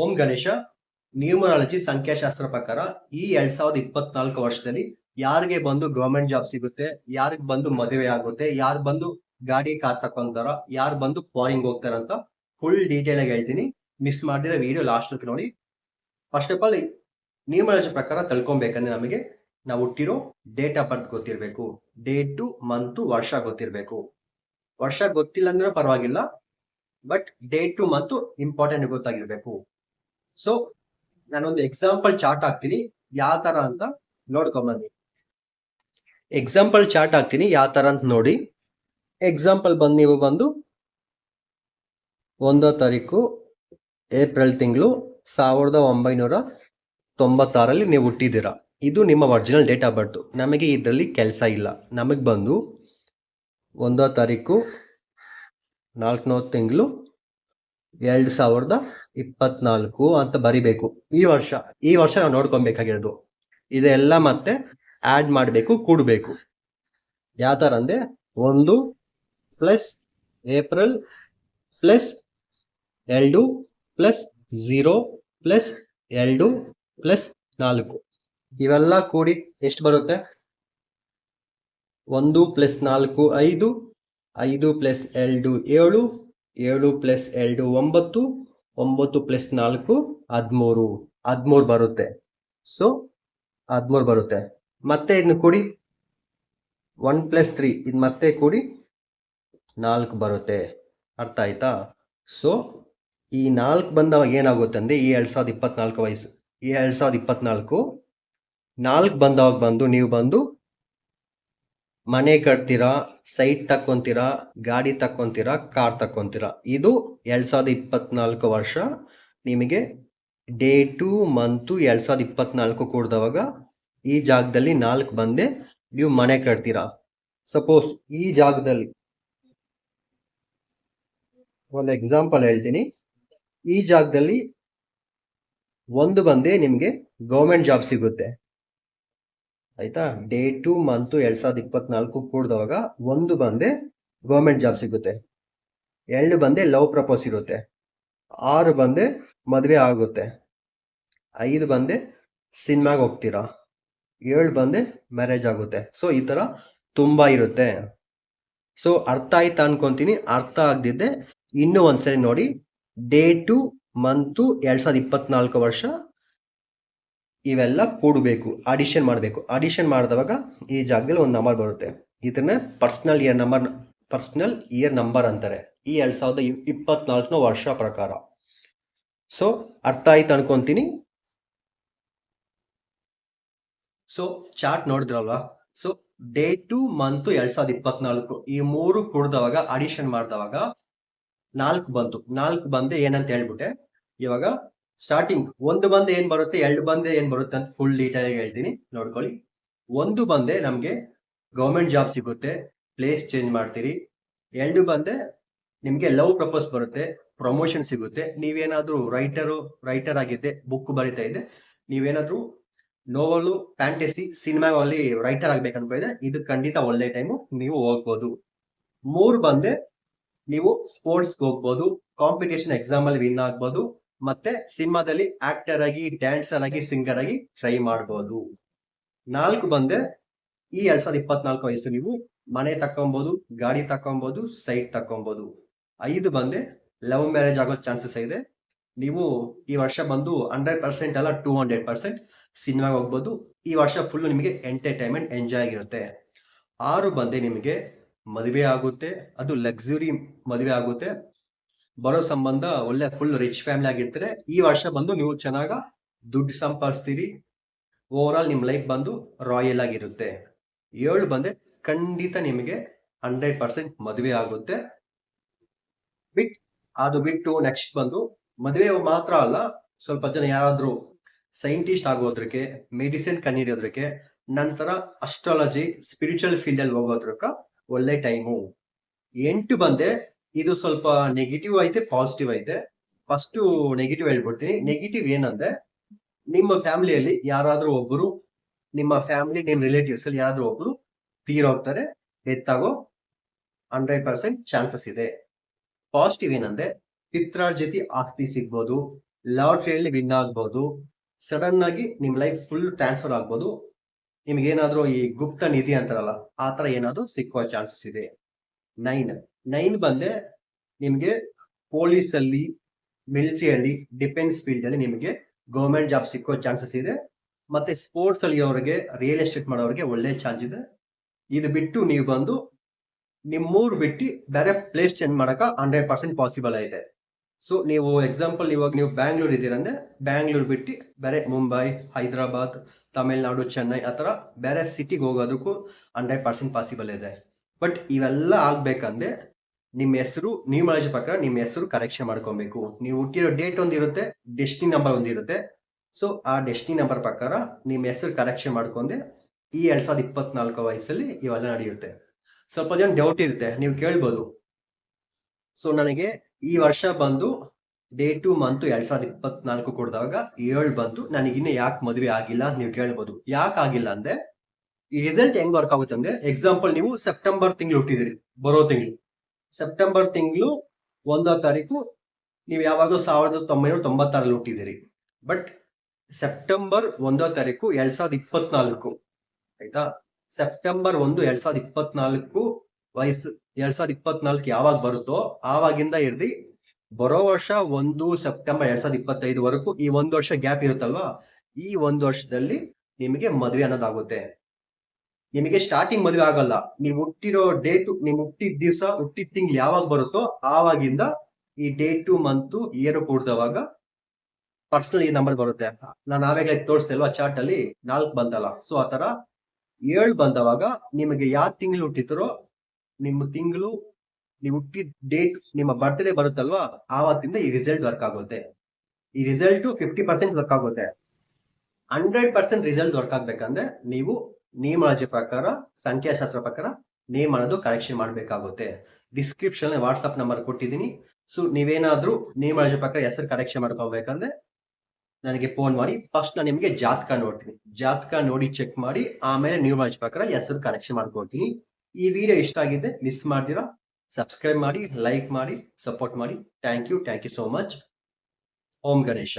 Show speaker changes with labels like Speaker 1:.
Speaker 1: ಓಂ Ganesha numerology ಸಂಖ್ಯಾಶಾಸ್ತ್ರ ಪ್ರಕಾರ ಈ ಎರಡ್ ಸಾವಿರದ ಇಪ್ಪತ್ನಾಲ್ಕು ವರ್ಷದಲ್ಲಿ ಯಾರಿಗೆ ಬಂದು ಗವರ್ಮೆಂಟ್ ಜಾಬ್ ಸಿಗುತ್ತೆ, ಯಾರಿಗೆ ಬಂದು ಮದುವೆ ಆಗುತ್ತೆ, ಯಾರು ಬಂದು ಗಾಡಿ ಕಾರ್ ತಕೊಂತಾರ, ಯಾರು ಬಂದು ಫಾರಿಂಗ್ ಹೋಗ್ತಾರ ಅಂತ ಫುಲ್ ಡೀಟೇಲ್ ಆಗಿ ಹೇಳ್ತೀನಿ. ಮಿಸ್ ಮಾಡಿದ್ರೆ ವಿಡಿಯೋ ಲಾಸ್ಟ್ ನೋಡಿ. ಫಸ್ಟ್ ಆಫ್ ಆಲ್ ನ್ಯೂಮರಾಲಜಿ ಪ್ರಕಾರ ತಿಳ್ಕೊಬೇಕಂದ್ರೆ ನಮಗೆ ನಾವು ಹುಟ್ಟಿರೋ ಡೇಟ್ ಆಫ್ ಬರ್ತ್ ಗೊತ್ತಿರಬೇಕು. ಡೇಟು ಮಂತು ವರ್ಷ ಗೊತ್ತಿರಬೇಕು. ವರ್ಷ ಗೊತ್ತಿಲ್ಲ ಅಂದ್ರೆ ಪರವಾಗಿಲ್ಲ but date to month important ಗೊತ್ತಾಗಿರ್ಬೇಕು. So ನಾನೊಂದು ಎಕ್ಸಾಂಪಲ್ ಚಾರ್ಟ್ ಹಾಕ್ತೀನಿ. ಯಾವ ತರ ಅಂತ ನೋಡ್ಕೊಂಬನ್ನಿ ಎಕ್ಸಾಂಪಲ್ ಚಾರ್ಟ್ ಹಾಕ್ತೀನಿ. ಯಾವ ತರ ಅಂತ ನೋಡಿ. ಎಕ್ಸಾಂಪಲ್ ಬಂದು ನೀವು ಬಂದು ಒಂದೋ ತಾರೀಕು ಏಪ್ರಿಲ್ ತಿಂಗಳು ಸಾವಿರದ ಒಂಬೈನೂರ ತೊಂಬತ್ತಾರಲ್ಲಿ ನೀವು ಹುಟ್ಟಿದ್ದೀರಾ. ಇದು ನಿಮ್ಮ ಒರಿಜಿನಲ್ ಡೇಟ್ ಆಫ್ ಬರ್ತು ನಮಗೆ ಇದರಲ್ಲಿ ಕೆಲಸ ಇಲ್ಲ. ನಮಗೆ ಬಂದು ಒಂದೋ ತಾರೀಕು ನಾಲ್ಕನೋ ತಿಂಗಳು ಎರಡು ಸಾವಿರದ ಇಪ್ಪತ್ನಾಲ್ಕು ಅಂತ ಬರಿಬೇಕು. ಈ ವರ್ಷ ಈ ವರ್ಷ ನಾವು ನೋಡ್ಕೊಬೇಕಾಗಿರೋದು. ಇದೆಲ್ಲ ಮತ್ತೆ ಆ್ಯಡ್ ಮಾಡಬೇಕು, ಕೂಡಬೇಕು. ಯಾವ ಥರ ಅಂದರೆ ಒಂದು ಪ್ಲಸ್ ಏಪ್ರಿಲ್ ಪ್ಲಸ್ ಎರಡು ಪ್ಲಸ್ ಝೀರೋ ಪ್ಲಸ್ ಎರಡು ಪ್ಲಸ್ ನಾಲ್ಕು. ಇವೆಲ್ಲ ಕೂಡಿ ಎಷ್ಟು ಬರುತ್ತೆ? ಒಂದು ಪ್ಲಸ್ ನಾಲ್ಕು ಐದು ಐದು ಪ್ಲಸ್ ಎರಡು ಏಳು ಏಳು ಪ್ಲಸ್ ಎರಡು ಒಂಬತ್ತು ಒಂಬತ್ತು ಪ್ಲಸ್ ನಾಲ್ಕು, ಹದಿಮೂರು. ಹದಿಮೂರು ಬರುತ್ತೆ. ಸೊ ಹದಿಮೂರು ಬರುತ್ತೆ. ಮತ್ತೆ ಇದನ್ನು ಕೂಡಿ ಒನ್ ಪ್ಲಸ್ ತ್ರೀ ಇದು ಮತ್ತೆ ಕೂಡಿ ನಾಲ್ಕು ಬರುತ್ತೆ. ಅರ್ಥ ಆಯ್ತಾ? ಸೊ ಈ ನಾಲ್ಕು ಬಂದವಾಗ ಏನಾಗುತ್ತೆ ಅಂದರೆ ಈ ಎರಡು ಸಾವಿರದ ಇಪ್ಪತ್ನಾಲ್ಕು ವಯಸ್ಸು, ಈ ಎರಡು ಸಾವಿರದ ಇಪ್ಪತ್ನಾಲ್ಕು ನಾಲ್ಕು ಬಂದವಾಗ ಬಂದು ನೀವು ಬಂದು ಮನೆ ಕಟ್ತೀರಾ ಸೈಟ್ ತಕ್ಕೊಂತೀರಾ, ಗಾಡಿ ತಕ್ಕೊಂತೀರಾ ಕಾರ್ ತಕ್ಕೊಂತೀರಾ? ಇದು ಎರಡು ಸಾವಿರದ ಇಪ್ಪತ್ನಾಲ್ಕು ವರ್ಷ. ನಿಮಗೆ ಡೇಟು ಮಂತು ಎರಡು ಸಾವಿರದ ಇಪ್ಪತ್ನಾಲ್ಕು ಕೂಡಿದವಾಗ ಈ ಜಾಗದಲ್ಲಿ ನಾಲ್ಕು ಬಂದೆ ನೀವು ಮನೆ ಕಟ್ತೀರಾ? ಸಪೋಸ್ ಈ ಜಾಗದಲ್ಲಿ ಒಂದು ಎಕ್ಸಾಂಪಲ್ ಹೇಳ್ತೀನಿ. ಈ ಜಾಗದಲ್ಲಿ ಒಂದು ಬಂದೆ ನಿಮಗೆ ಗೌರ್ಮೆಂಟ್ ಜಾಬ್ ಸಿಗುತ್ತೆ. ಆಯ್ತಾ? ಡೇಟು ಮಂತು ಎರಡ್ ಸಾವಿರದ ಇಪ್ಪತ್ನಾಲ್ಕು ಕೂಡಿದವಾಗ ಒಂದು ಬಂದೆ ಗೌರ್ಮೆಂಟ್ ಜಾಬ್ ಸಿಗುತ್ತೆ. ಎರಡು ಬಂದೆ ಲವ್ ಪ್ರಪೋಸ್ ಇರುತ್ತೆ. ಆರು ಬಂದೆ ಮದುವೆ ಆಗುತ್ತೆ. ಐದು ಬಂದೆ ಸಿನಿಮಾಗೆ ಹೋಗ್ತೀರಾ? ಏಳು ಬಂದೆ ಮ್ಯಾರೇಜ್ ಆಗುತ್ತೆ. ಸೊ ಈ ಥರ ತುಂಬ ಇರುತ್ತೆ. ಸೊ ಅರ್ಥ ಆಯ್ತಾ ಅನ್ಕೊಂತೀನಿ. ಅರ್ಥ ಆಗದಿದ್ದೆ. ಇನ್ನೂ ಒಂದ್ಸರಿ ನೋಡಿ. ಡೇ ಟು ಮಂತು ಎರಡ್ ಸಾವಿರದ ಇಪ್ಪತ್ನಾಲ್ಕು ವರ್ಷ ಇವೆಲ್ಲ ಕೂಡಬೇಕು ಅಡಿಷನ್ ಮಾಡಬೇಕು. ಅಡಿಷನ್ ಮಾಡಿದವಾಗ ಈ ಜಾಗದಲ್ಲಿ ಒಂದು ನಂಬರ್ ಬರುತ್ತೆ. ಇದನ್ನ personal year number personal year number ಅಂತಾರೆ. ಈ ಎರಡು ಸಾವಿರದ ಇಪ್ಪತ್ನಾಲ್ಕನೇ ವರ್ಷ ಪ್ರಕಾರ. ಸೊ ಅರ್ಥ ಆಯ್ತು ಅನ್ಕೊಂತೀನಿ. ಸೊ ಚಾರ್ಟ್ ನೋಡಿದ್ರಲ್ವಾ? ಸೊ ಡೇಟು ಮಂತು ಎರಡ್ ಸಾವಿರದ ಇಪ್ಪತ್ನಾಲ್ಕು. ಈ ಮೂರು ಕುಡ್ದವಾಗ ಅಡಿಷನ್ ಮಾಡಿದವಾಗ ನಾಲ್ಕು ಬಂತು. ನಾಲ್ಕು ಬಂದು ಏನಂತ ಹೇಳ್ಬಿಟ್ಟೆ? ಇವಾಗ ಸ್ಟಾರ್ಟಿಂಗ್ ಒಂದು ಬಂದೆ ಏನ್ ಬರುತ್ತೆ? ಎರಡು ಬಂದೆ ಏನ್ ಬರುತ್ತೆ ಅಂತ ಫುಲ್ ಡೀಟೇಲ್ ಆಗಿ ಹೇಳ್ತೀನಿ. ನೋಡ್ಕೊಳ್ಳಿ. ಒಂದು ಬಂದೆ ನಮ್ಗೆ ಗೌರ್ಮೆಂಟ್ ಜಾಬ್ ಸಿಗುತ್ತೆ. ಪ್ಲೇಸ್ ಚೇಂಜ್ ಮಾಡ್ತೀರಿ. ಎರಡು ಬಂದೆ ನಿಮ್ಗೆ ಲವ್ ಪ್ರಪೋಸ್ ಬರುತ್ತೆ. ಪ್ರಮೋಷನ್ ಸಿಗುತ್ತೆ. ನೀವೇನಾದ್ರೂ ರೈಟರು ರೈಟರ್ ಆಗಿದ್ದೆ ಬುಕ್ ಬರಿತಾ ಇದೆ ನೀವೇನಾದ್ರೂ ನೋವಲು ಫ್ಯಾಂಟಸಿ ಸಿನಿಮಾಗಳಲ್ಲಿ ರೈಟರ್ ಆಗ್ಬೇಕು ಅನ್ಕೊಂಡಿದ್ರೆ ಇದು ಖಂಡಿತ ಒಳ್ಳೆ ಟೈಮು ನೀವು ಹೋಗ್ಬೋದು. ಮೂರು ಬಂದೆ ನೀವು ಸ್ಪೋರ್ಟ್ಸ್ ಹೋಗ್ಬೋದು. ಕಾಂಪಿಟೇಷನ್ ಎಕ್ಸಾಮ್ ಅಲ್ಲಿ ವಿನ್ ಆಗ್ಬೋದು. ಮತ್ತೆ ಸಿನಿಮಾದಲ್ಲಿ ಆಕ್ಟರ್ ಆಗಿ ಡ್ಯಾನ್ಸರ್ ಆಗಿ ಸಿಂಗರ್ ಆಗಿ ಟ್ರೈ ಮಾಡ್ಬೋದು. ನಾಲ್ಕು ಬಂದೆ, ಈ ಎರಡ್ ಸಾವಿರದ ಇಪ್ಪತ್ನಾಲ್ಕು ವಯಸ್ಸು ನೀವು ಮನೆ ತಕ್ಕೊಬಹುದು ಗಾಡಿ ತಕ್ಕೊಬಹುದು ಸೈಟ್ ತಕ್ಕೊಬಹುದು ಐದು ಬಂದೆ ಲವ್ ಮ್ಯಾರೇಜ್ ಆಗೋ ಚಾನ್ಸಸ್ ಇದೆ. ನೀವು ಈ ವರ್ಷ ಬಂದು ಹಂಡ್ರೆಡ್ ಪರ್ಸೆಂಟ್ ಅಲ್ಲ ಟೂ ಹಂಡ್ರೆಡ್ ಪರ್ಸೆಂಟ್ ಸಿನಿಮಾಗೆ ಹೋಗ್ಬೋದು. ಈ ವರ್ಷ ಫುಲ್ ನಿಮಗೆ ಎಂಟರ್ಟೈನ್ಮೆಂಟ್ ಎಂಜಾಯ್ ಆಗಿರುತ್ತೆ. ಆರು ಬಂದೆ ನಿಮಗೆ ಮದುವೆ ಆಗುತ್ತೆ. ಅದು ಲಕ್ಸುರಿ ಮದುವೆ ಆಗುತ್ತೆ. ಬರೋ ಸಂಬಂಧ ಒಳ್ಳೆ ಫುಲ್ ರಿಚ್ ಫ್ಯಾಮಿಲಿ ಆಗಿರ್ತಾರೆ, ಈ ವರ್ಷ ಬಂದು ನೀವು ಚೆನ್ನಾಗ ದುಡ್ಡು ಸಂಪಾದಿಸ್ತೀರಿ ಓವರ್ ನಿಮ್ಮ ಲೈಫ್ ಬಂದು ರಾಯಲ್ ಆಗಿರುತ್ತೆ. ಏಳು ಬಂದೆ ಖಂಡಿತ ನಿಮಗೆ ಹಂಡ್ರೆಡ್ ಪರ್ಸೆಂಟ್ ಮದುವೆ ಆಗುತ್ತೆ. ಬಿಟ್, ಅದು ಬಿಟ್ಟು ನೆಕ್ಸ್ಟ್ ಬಂದು ಮದುವೆ ಮಾತ್ರ ಅಲ್ಲ, ಸ್ವಲ್ಪ ಜನ ಯಾರಾದರೂ ಸೈಂಟಿಸ್ಟ್ ಆಗೋದ್ರಕ್ಕೆ ಮೆಡಿಸಿನ್ ಕಂಡಿಡಿಯೋದ್ರಕ್ಕೆ ನಂತರ ಅಸ್ಟ್ರಾಲಜಿ ಸ್ಪಿರಿಚುವಲ್ ಫೀಲ್ಡ್ ಅಲ್ಲಿ ಹೋಗೋದ್ರಕ್ಕ ಒಳ್ಳೆ ಟೈಮು ಎಂಟು ಬಂದೆ ಇದು ಸ್ವಲ್ಪ ನೆಗೆಟಿವ್ ಐತೆ ಪಾಸಿಟಿವ್ ಐತೆ. ಫಸ್ಟ್ ನೆಗೆಟಿವ್ ಹೇಳ್ಬಿಡ್ತೀನಿ ನೆಗೆಟಿವ್ ಏನಂದ್ರೆ, ನಿಮ್ಮ ಫ್ಯಾಮಿಲಿಯಲ್ಲಿ ಯಾರಾದ್ರೂ ಒಬ್ಬರು ನಿಮ್ಮ ಫ್ಯಾಮಿಲಿ ನಿಮ್ಮ ರಿಲೇಟಿವ್ಸ್ ಅಲ್ಲಿ ಯಾರಾದ್ರೂ ಒಬ್ರು ತೀರೋಗ್ತಾರೆ ಎತ್ತಾಗೋ ಹಂಡ್ರೆಡ್ ಪರ್ಸೆಂಟ್ ಚಾನ್ಸಸ್ ಇದೆ. ಪಾಸಿಟಿವ್ ಏನಂದ್ರೆ ಪಿತ್ರಾರ್ಜಿತಿ ಆಸ್ತಿ ಸಿಗ್ಬೋದು, ಲಾಟ್ರಿಯಲ್ಲಿ ವಿನ್ ಆಗ್ಬೋದು ಸಡನ್ ಆಗಿ ನಿಮ್ಮ ಲೈಫ್ ಫುಲ್ ಟ್ರಾನ್ಸ್ಫರ್ ಆಗ್ಬೋದು. ನಿಮ್ಗೆ ಏನಾದರೂ ಈ ಗುಪ್ತ ನಿಧಿ ಅಂತಾರಲ್ಲ, ಆ ಥರ ಏನಾದರೂ ಸಿಕ್ಕುವ ಚಾನ್ಸಸ್ ಇದೆ. ನೈನ್ ನೈನ್ ಬಂದೆ ನಿಮಗೆ ಪೊಲೀಸ್ ಅಲ್ಲಿ ಮಿಲಿಟರಿಯಲ್ಲಿ ಡಿಫೆನ್ಸ್ ಫೀಲ್ಡ್ ಅಲ್ಲಿ ನಿಮಗೆ ಗೌರ್ಮೆಂಟ್ ಜಾಬ್ ಸಿಕ್ಕೋ ಚಾನ್ಸಸ್ ಇದೆ. ಮತ್ತೆ ಸ್ಪೋರ್ಟ್ಸ್ ಅಲ್ಲಿ ಅವರಿಗೆ ರಿಯಲ್ ಎಸ್ಟೇಟ್ ಮಾಡೋರಿಗೆ ಒಳ್ಳೆ ಚಾನ್ಸ್ ಇದೆ. ಇದು ಬಿಟ್ಟು ನೀವು ಬಂದು ನಿಮ್ಮೂರು ಬಿಟ್ಟು ಬೇರೆ ಪ್ಲೇಸ್ ಚೇಂಜ್ ಮಾಡೋಕೆ ಹಂಡ್ರೆಡ್ ಪರ್ಸೆಂಟ್ ಪಾಸಿಬಲ್ ಐತೆ ಸೊ ನೀವು ಎಕ್ಸಾಂಪಲ್ ಇವಾಗ ನೀವು ಬ್ಯಾಂಗ್ಳೂರ್ ಇದ್ದೀರಂದ್ರೆ ಬ್ಯಾಂಗ್ಳೂರ್ ಬಿಟ್ಟು ಬೇರೆ ಮುಂಬೈ ಹೈದರಾಬಾದ್ ತಮಿಳ್ನಾಡು ಚೆನ್ನೈ ಆ ಥರ ಬೇರೆ ಸಿಟಿಗೆ ಹೋಗೋದಕ್ಕೂ ಹಂಡ್ರೆಡ್ ಪರ್ಸೆಂಟ್ ಪಾಸಿಬಲ್ ಇದೆ. ಬಟ್ ಇವೆಲ್ಲ ಆಗ್ಬೇಕಂದ್ರೆ ನಿಮ್ಮ ಹೆಸರು ನ್ಯೂಮರಾಲಜಿ ಪ್ರಕಾರ ನಿಮ್ಮ ಹೆಸರು ಕರೆಕ್ಷನ್ ಮಾಡ್ಕೊಬೇಕು. ನೀವು ಹುಟ್ಟಿರೋ ಡೇಟ್ ಒಂದಿರುತ್ತೆ ಡೆಸ್ಟಿನಿ ನಂಬರ್ ಒಂದಿರುತ್ತೆ ಸೊ ಆ ಡೆಸ್ಟಿನಿ ನಂಬರ್ ಪ್ರಕಾರ ನಿಮ್ಮ ಹೆಸರು ಕರೆಕ್ಷನ್ ಮಾಡ್ಕೊಂಡೆ, ಈ ಎರಡ್ ಸಾವಿರದ ಇಪ್ಪತ್ನಾಲ್ಕು ವಯಸ್ಸಲ್ಲಿ ಇವೆಲ್ಲ ನಡೆಯುತ್ತೆ. ಸ್ವಲ್ಪ ಜನ ಡೌಟ್ ಇರುತ್ತೆ, ನೀವು ಕೇಳ್ಬೋದು. ಸೊ ನನಗೆ ಈ ವರ್ಷ ಬಂದು ಡೇಟು ಮಂತು ಎರಡ್ ಸಾವಿರದ ಇಪ್ಪತ್ನಾಲ್ಕು ಕೊಡಿದಾಗ, ಏಳು ಬಂತು ನನಗಿನ್ನ ಯಾಕೆ ಮದುವೆ ಆಗಿಲ್ಲ ನೀವು ಕೇಳ್ಬೋದು. ಯಾಕೆ ಆಗಿಲ್ಲ ಅಂದ್ರೆ, ಈ ರಿಸಲ್ಟ್ ಹೆಂಗ್ ವರ್ಕ್ ಆಗುತ್ತೆ ಅಂದ್ರೆ ಎಕ್ಸಾಂಪಲ್ ನೀವು ಸೆಪ್ಟೆಂಬರ್ ತಿಂಗಳು ಹುಟ್ಟಿದಿರಿ, ಬರೋ ತಿಂಗಳು. ಸೆಪ್ಟೆಂಬರ್ ತಿಂಗಳು ಒಂದೋ ತಾರೀಕು ನೀವು ಯಾವಾಗಲೂ ಸಾವಿರದ ತೊಂಬೈನೂರ ತೊಂಬತ್ತಾರಲ್ಲಿ ಹುಟ್ಟಿದ್ದೀರಿ. ಬಟ್ ಸೆಪ್ಟೆಂಬರ್ ಒಂದೋ ತಾರೀಕು ಎರಡ್ ಸಾವಿರದ ಇಪ್ಪತ್ನಾಲ್ಕು. ಆಯ್ತಾ? ಸೆಪ್ಟೆಂಬರ್ ಒಂದು ಎರಡ್ ಸಾವಿರದ ಇಪ್ಪತ್ನಾಲ್ಕು ವಯಸ್ಸು ಎರಡ್ ಸಾವಿರದ ಇಪ್ಪತ್ನಾಲ್ಕು ಯಾವಾಗ ಬರುತ್ತೋ ಆವಾಗಿಂದ ಹಿಡ್ದು ಬರೋ ವರ್ಷ ಒಂದು ಸೆಪ್ಟೆಂಬರ್ ಎರಡ್ ಸಾವಿರದ ಇಪ್ಪತ್ತೈದುವರೆಗೂ ಈ ಒಂದು ವರ್ಷ ಗ್ಯಾಪ್ ಇರುತ್ತಲ್ವಾ? ಈ ಒಂದು ವರ್ಷದಲ್ಲಿ ನಿಮಗೆ ಮದುವೆ ಅನ್ನೋದಾಗುತ್ತೆ. ನಿಮಗೆ ಸ್ಟಾರ್ಟಿಂಗ್ ಮದುವೆ ಆಗಲ್ಲ. ನೀವು ಹುಟ್ಟಿರೋ ಡೇಟ್ ನೀವು ಹುಟ್ಟಿದ ದಿವಸ, ಹುಟ್ಟಿದ ತಿಂಗಳು ಯಾವಾಗ ಬರುತ್ತೋ ಆವಾಗಿಂದ ಈ ಡೇಟು ಮಂತು ಇಯರ್ ಕೂಡ್ದವಾಗ ಪರ್ಸನಲ್ ಈ ನಂಬರ್ ಬರುತ್ತೆ ನಾನು ಆವಾಗಲೇ ತೋರಿಸ್ತಾ ಅಲ್ವಾ ಚಾರ್ಟ್ ಅಲ್ಲಿ? ನಾಲ್ಕು ಬಂದಲ್ಲ ಸೊ ಆತರ ತರ ಏಳು ಬಂದವಾಗ ನಿಮಗೆ ಯಾವ ತಿಂಗಳು ಹುಟ್ಟಿದ್ರೋ ನಿಮ್ಮ ತಿಂಗಳು, ನೀವು ಹುಟ್ಟಿದ ಡೇಟ್ ನಿಮ್ಮ ಬರ್ತ್ಡೇ ಬರುತ್ತಲ್ವಾ, ಆವತ್ತಿಂದ ಈ ರಿಸಲ್ಟ್ ವರ್ಕ್ ಆಗುತ್ತೆ. ಈ ರಿಸಲ್ಟ್ ಫಿಫ್ಟಿ ಪರ್ಸೆಂಟ್ ವರ್ಕ್ ಆಗುತ್ತೆ. ಹಂಡ್ರೆಡ್ ಪರ್ಸೆಂಟ್ ರಿಸಲ್ಟ್ ವರ್ಕ್ ಆಗ್ಬೇಕಂದ್ರೆ ನೀವು ನೇಮಾಲಜಿ ಪ್ರಕಾರ, ಸಂಖ್ಯಾಶಾಸ್ತ್ರ ಪ್ರಕಾರ ನೇಮ್ ಅನ್ನೋದು ಕರೆಕ್ಷನ್ ಮಾಡಬೇಕಾಗುತ್ತೆ. ಡಿಸ್ಕ್ರಿಪ್ಷನ್ ವಾಟ್ಸ್ಆಪ್ ನಂಬರ್ ಕೊಟ್ಟಿದ್ದೀನಿ. ಸೊ ನೀವೇನಾದ್ರೂ ನೇಮಾಲಜಿ ಪ್ರಕಾರ ಹೆಸರು ಕರೆಕ್ಷನ್ ಮಾಡ್ಕೋಬೇಕಂದ್ರೆ ನನಗೆ ಫೋನ್ ಮಾಡಿ. ಫಸ್ಟ್ ನಾನು ನಿಮಗೆ ಜಾತಕ ನೋಡ್ತೀನಿ. ಜಾತಕ ನೋಡಿ ಚೆಕ್ ಮಾಡಿ. ಆಮೇಲೆ ನ್ಯೂಮಾಲಜಿ ಪ್ರಕಾರ ಹೆಸರು ಕರೆಕ್ಷನ್ ಮಾಡ್ಕೊಡ್ತೀನಿ ಈ ವಿಡಿಯೋ ಇಷ್ಟ ಆಗಿದೆ ಮಿಸ್ ಮಾಡ್ತೀರಾ ಸಬ್ಸ್ಕ್ರೈಬ್ ಮಾಡಿ ಲೈಕ್ ಮಾಡಿ ಸಪೋರ್ಟ್ ಮಾಡಿ. Thank you thank you so much Om Ganesha.